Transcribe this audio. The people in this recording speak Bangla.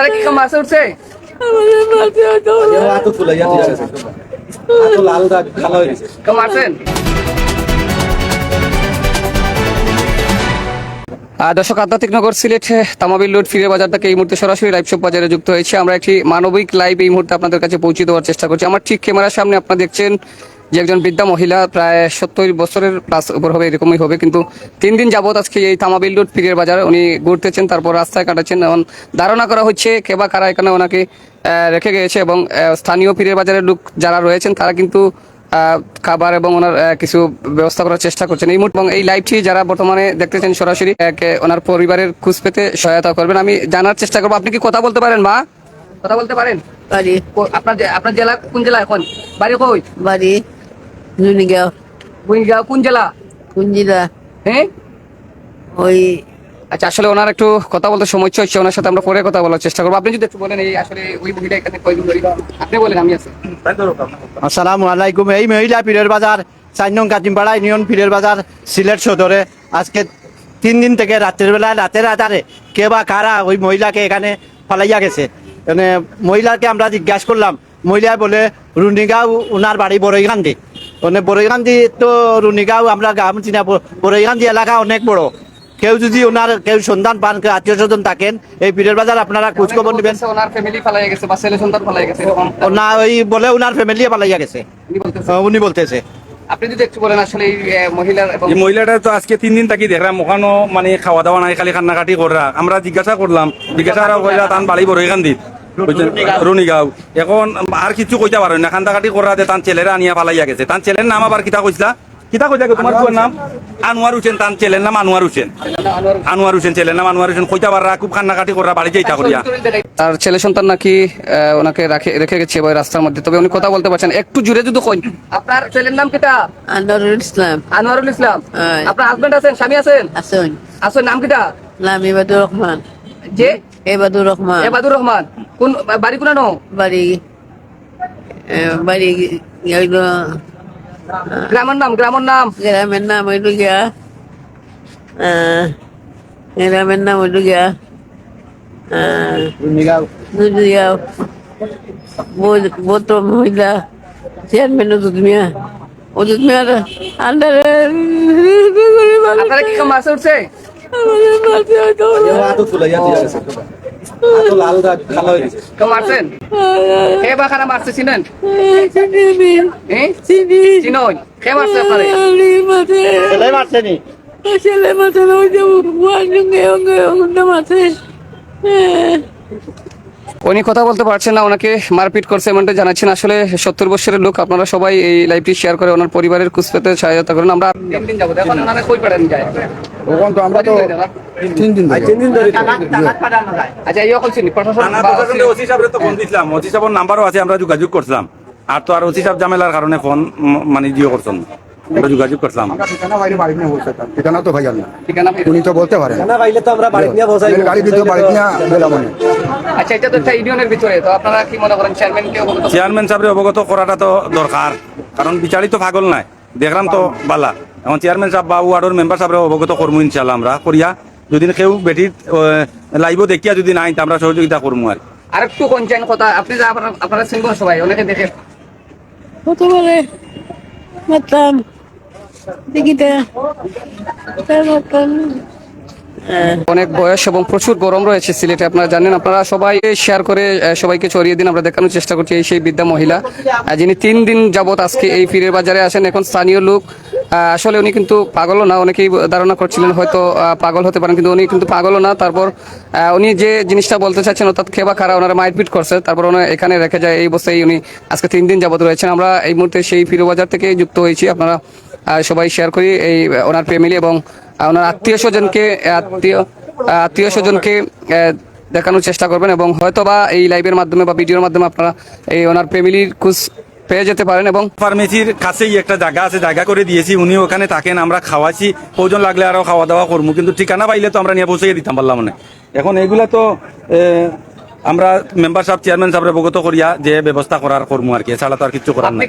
আপনারা কি কেউ মাছ উঠছে? লাল দাগ কালো হয়ে গেছে। কেউ মারছেন? দর্শক আধ্যাত্মিক নগর সিলেট তামাবিল রোড ফিরে বাজার থেকে এই মুহূর্তে সরাসরি লাইভ শপ বাজারে যুক্ত হয়েছে। আমরা একটি মানবিক লাইভ এই মুহূর্তে আপনাদের কাছে পৌঁছে দেওয়ার চেষ্টা করছি। আমার ঠিক ক্যামেরার সামনে আপনারা দেখছেন যে একজন বৃদ্ধা মহিলা প্রায় সত্তর বছরের প্লাস উপর হবে এরকমই হবে। কিন্তু তিন দিন যাবত আজকে এই তামাবিল রোড ফিরের বাজার উনি ঘুরতেছেন তারপর রাস্তায় কাটাচ্ছেন এবং ধারণা করা হচ্ছে কেবা কারা এখানে ওনাকে রেখে গিয়েছে এবং স্থানীয় পীরের বাজারের লোক যারা রয়েছেন তারা কিন্তু খাবার এবং ওনার কিছু ব্যবস্থা করার চেষ্টা করছেন। এই মুহূর্তে এবং এই লাইভটি যারা বর্তমানে দেখতেছেন সরাসরি ওনার পরিবারের খোঁজ পেতে সহায়তা করবেন। আমি জানার চেষ্টা করব আপনি কি কথা বলতে পারেন মা? কথা বলতে পারেন? আপনার আপনার জেলা কোন জেলা এখন? বাড়ি কই? বাড়ি। কোন জেলা হ্যাঁ ওই আচ্ছা আসলে ওনার একটু কথা বলতে সমস্যা হচ্ছে ওনার সাথে আমরা পরে কথা বলার চেষ্টা করব। আপনি যদি একটু বলেন এই আসলে ওই মহিলা এখানে কয়দিন ধরে আপনি বলেন আমি আছি। আসসালামু আলাইকুম। এই মহিলা পীরের বাজার চার নং ইউনিয়ন পীরের বাজার সিলেট সদরে। আজকে তিন দিন থেকে রাতের বেলা রাতের আধারে কে বা কারা ওই মহিলাকে এখানে ফালাইয়া গেছে। মানে মহিলাকে আমরা জিজ্ঞাসা করলাম মহিলা বলে রুনিগাঁও ওনার বাড়ি বড়ইগান্দি মানে বড়ইগান্দি তো রুনিগাঁও আমরা গ্রাম চিনা বড়ইগান্দি এলাকা অনেক বড়। কেউ যদি ওনার কেউ সন্ধান পান কেউ আত্মীয় স্বজন থাকেন এই পীরের বাজার আপনারা খোঁজ খবর নেবেন। ওনার ফ্যামিলি ফালাই গেছে বা ছেলে সন্তান ফালাই গেছে এরকম না ওই বলে ওনার ফ্যামিলি পালাইয়া গেছে। উনি বলতেছে। আপনি যদি একটু বলেন আসলে এই মহিলার এই মহিলাটা তো আজকে তিন দিন থাকি দেখলাম ওখানো মানে খাওয়া দাওয়া নাই খালি কান্নাকাটি করা আমরা জিজ্ঞাসা করলাম জিজ্ঞাসা করা কইরা তান বাড়ি বড় এখান দিত রুনিগাঁও এখন আর কিছু কইতে পারেন না কান্দাকাটি করা যে তান ছেলেরা আনিয়া পালাইয়া গেছে তান ছেলের নাম আবার কিতা কইসলা কিতা কইতা তোমার কোন নাম? আনোয়ার হোসেন তান ছেলের নাম আনোয়ার হোসেন আনোয়ার হোসেন ছেলের নাম আনোয়ার হোসেন কইতা পারা খুব কান্নাকাটি করা বাড়ি যাইতা করিয়া তার ছেলে সন্তান নাকি আহ, ওনাকে রাখে রেখে গেছে ওই রাস্তার মধ্যে। তবে উনি কথা বলতে পারছেন একটু জুড়ে যদি কই আপনার ছেলের নাম কিটা আনোয়ারুল ইসলাম। আনোয়ারুল ইসলাম। আপনার হাজবেন্ড আছেন স্বামী আছেন? আসুন আসল নাম কিটা নাম এবাদুর রহমান। যে? এবাদুর রহমান এবাদুর রহমান কোন বাড়ি কোন নো বাড়ি এ, বাড়ি হইল গ্রামের নাম গ্রামের নাম গ্রামের নাম হইল গিয়া আহ, গ্রামের নাম হইল গিয়া আহ, দুধগাঁও বোত মহিলা চেয়ারম্যান ওজুদ মিয়া ওজুদ মিয়ার আন্ডারে আপনারা কি কেউ মাছ উঠছে ছেলে মাথা মাথে উনি কথা বলতে পারছেন না ওনাকে মারপিট করছে এমনটা জানাচ্ছেন। আসলে সত্তর বছরের লোক আপনারা সবাই এই লাইভটি শেয়ার করে ওনার পরিবারের কুচ পেতে সহায়তা করেন। আমরা তিন দিন যাব এখন ওনারা কই পারেন যায়? ওখান তো আমরা তো তিন দিন তিন দিন ধরে। আচ্ছা এই অকল চিনি প্রশাসন ওসি সাহেবের তো ফোন দিছিলাম। ওসি সাহেবের নাম্বারও আছে আমরা যোগাযোগ করছিলাম। আর তো আর ওসি সাহেব ঝামেলার কারণে ফোন মানে করছেন আমরা যোগাযোগ করছিলাম। ঠিকানা বাইরে বাড়ি নিয়ে বলছে ঠিকানা তো ভাইয়ার না। ঠিকানা উনি তো বলতে পারেন। না পাইলে তো আমরা বাড়ি নিয়ে বসাই গাড়ি দিতে বাড়ি নিয়ে গেলাম আচ্ছা এটা তো একটা ইউনিয়নের ভিতরে তো আপনারা কি মনে করেন চেয়ারম্যান কে অবগত? চেয়ারম্যান সাহেবের অবগত করাটা তো দরকার। কারণ বিচারি তো পাগল নাই দেখলাম তো বালা। এখন চেয়ারম্যান সাহেব বা ওয়ার্ডের মেম্বার সাহেবের অবগত করব ইনশাল্লাহ আমরা। করিয়া যদি কেউ বেটির লাইভ দেখিয়া যদি নাই আমরা সহযোগিতা করব আর। আর একটু কোনছেন কথা আপনি যা আপনারা- আপনারা সিঙ্গল সবাই অনেকে দেখে। কত বলে মারতাম দেখিতে মারতাম অনেক বয়স এবং প্রচুর গরম রয়েছে সিলেটে আপনারা জানেন আপনারা সবাই শেয়ার করে সবাইকে ছড়িয়ে দিন আমরা দেখানোর চেষ্টা করছি এই সেই বৃদ্ধা মহিলা। যিনি তিন দিন যাবত আজকে এই পীরের বাজারে আসেন এখন স্থানীয় লোক আসলে উনি কিন্তু পাগলও না, অনেকেই ধারণা করছিলেন হয়তো পাগল হতে পারেন, কিন্তু উনি কিন্তু পাগলও না। তারপর উনি যে জিনিসটা বলতে চাচ্ছেন অর্থাৎ খেবা খারা, ওনারা মাইটপিট করছে। তারপর ওনারা এখানে রেখে যায়, এই অবস্থায় উনি আজকে তিন দিন যাবত রয়েছেন। আমরা এই মুহূর্তে সেই পীর বাজার থেকে যুক্ত হয়েছি। আপনারা সবাই শেয়ার করি এই ওনার ফ্যামিলি এবং ওনার আত্মীয় স্বজনকে, আত্মীয় আত্মীয় স্বজনকে দেখানোর চেষ্টা করবেন এবং হয়তো বা এই লাইভের মাধ্যমে বা ভিডিওর মাধ্যমে আপনারা এই ওনার ফ্যামিলির খোঁজ পেয়ে যেতে পারেন এবং ফার্মেসির কাছেই একটা জায়গা আছে জায়গা করে দিয়েছি উনি ওখানে থাকেন আমরা খাওয়াছি প্রয়োজন লাগলে আরও খাওয়া দাওয়া করব কিন্তু ঠিকানা পাইলে তো আমরা নিয়ে পৌঁছে দিতাম পারলাম মানে এখন এগুলা তো আমরা মেম্বার সাহেব চেয়ারম্যান সাহেব অবগত করিয়া যে ব্যবস্থা করার করব আর কি এছাড়া তো আর কিছু করার নাই।